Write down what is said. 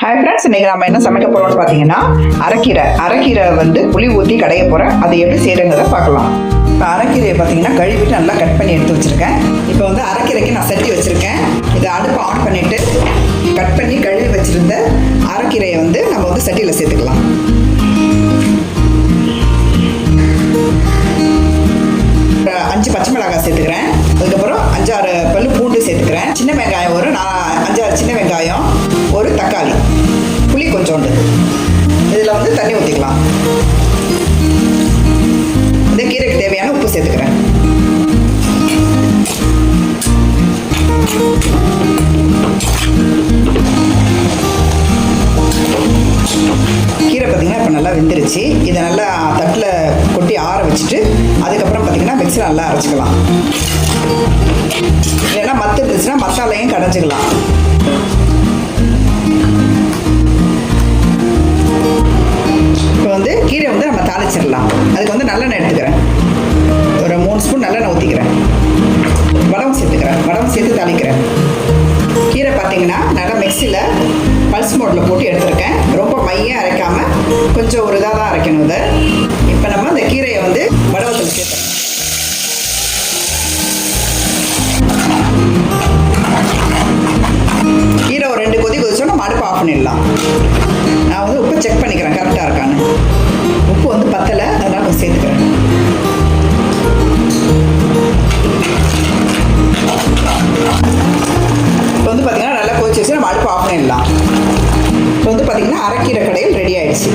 Hi friends இன்றைக்கி நம்ம என்ன சமைக்க போகிறோம்னு பார்த்தீங்கன்னா அரைக்கீரை. அரைக்கீரை வந்து புளி ஊற்றி கடைய போகிறேன் அதை எப்படி செய்கிறங்கிறத பார்க்கலாம் இப்போ அரைக்கீரையை பார்த்தீங்கன்னா கழுவிட்டு நல்லா கட் பண்ணி எடுத்து வச்சுருக்கேன். இப்போ வந்து அரைக்கீரைக்கு நான் சட்டி வச்சுருக்கேன். இதை அடுப்பு ஆன் பண்ணிவிட்டு கட் பண்ணி கழுவி வச்சுருந்த அரைக்கீரையை வந்து நம்ம வந்து சட்டியில் சேர்த்துக்கலாம். அஞ்சு பச்சை மிளகாய் சேர்த்துக்கிறேன். அதுக்கப்புறம் அஞ்சாறு பல்லு பூண்டு சேர்த்துக்கிறேன். சின்ன வெங்காயம் ஒரு நான் அஞ்சாறு சின்ன வெங்காயம். ஒரு தக்காளி. புளி கொஞ்சோண்டு. இதில் வந்து தண்ணி ஊற்றிக்கலாம் இந்த கீரைக்கு தேவையான உப்பு சேர்த்துக்கிறேன். கீரை பார்த்தீங்கன்னா இப்போ நல்லா வெந்துருச்சு. இதை நல்லா தட்டில் கொட்டி ஆற வச்சுட்டு அதுக்கப்புறம் பார்த்தீங்கன்னா மிக்ஸில் நல்லா அரைச்சிக்கலாம். இல்லைன்னா மத்து இருந்துச்சுன்னா மசாலையும் கடைஞ்சிக்கலாம். தாளிச்சிடலாம். அதுக்கு வந்து நல்லெண்ணெய் எடுத்துக்கிறேன். ஒரு மூணு ஸ்பூன் நல்லெண்ணெய் ஊற்றிக்கிறேன் வடம் சேர்த்துக்கிறேன். வடம் சேர்த்து தாளிக்கிறேன். கீரை பார்த்தீங்கன்னா நல்லா மிக்சியில் பல்ஸ் மோட்டில் போட்டு எடுத்திருக்கேன். ரொம்ப மையம் அரைக்காமல் கொஞ்சம் ஒரு இதாக தான் அரைக்கணும் இதை. இப்போ நம்ம இந்த கீரையை வந்து வடவத்தில் சேர்த்துறோம் கீரை ஒரு ரெண்டு கொதி கொதிச்சோம் நம்ம அடுப்பு ஆஃப் பண்ணிடலாம். நான் வந்து உப்பு செக் பண்ணிக்கிறேன் கரெக்டாக இருக்கான்னு. இப்போ வந்து பார்த்திங்கன்னா அரைக்கீரை கடையில் ரெடி ஆயிடுச்சு.